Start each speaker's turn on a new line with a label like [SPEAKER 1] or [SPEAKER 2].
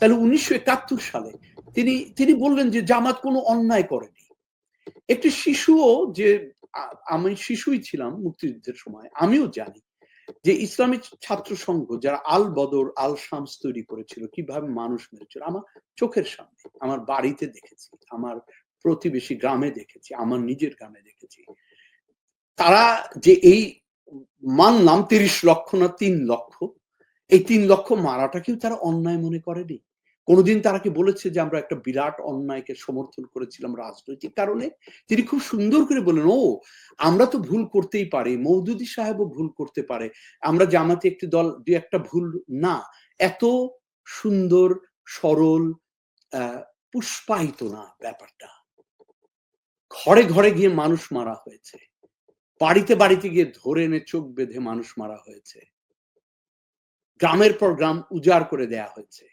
[SPEAKER 1] তাহলে উনিশশো একাত্তর সালে তিনি তিনি বললেন যে জামাত কোনো অন্যায় করেনি। একটি শিশুও যে আমি শিশুই ছিলাম মুক্তিযুদ্ধের সময়, আমিও জানি যে ইসলামী ছাত্র সংঘ যারা আল বদর, আল শামস তৈরি করেছিল, কীভাবে মানুষ মেরেছিল, আমার চোখের সামনে, আমার বাড়িতে দেখেছি, আমার প্রতিবেশী গ্রামে দেখেছি, আমার নিজের গ্রামে দেখেছি। তারা যে এই মানলাম তিরিশ লক্ষ না তিন লক্ষ, এই তিন লক্ষ মারাটাকেও তারা অন্যায় মনে করেনি। কোনোদিন তারা কি বলেছে যে আমরা একটা বিরাট অন্যায়কে সমর্থন করেছিলাম রাজনৈতিক কারণে? তিনি খুব সুন্দর করে বলেন, ও, আমরা তো ভুল করতেই পারি মৌদুদি সাহেবও ভুল করতে পারে। আমরা জামাতে একটি দল, দুই একটা ভুল না। এত সুন্দর, সরল পুষ্পায়িত না ব্যাপারটা। ঘরে ঘরে গিয়ে মানুষ মারা হয়েছে। বাড়িতে বাড়িতে গিয়ে ধরে এনে চোখ বেঁধে মানুষ মারা হয়েছে। গ্রামের পর গ্রাম উজাড় করে দেয়া হয়েছে।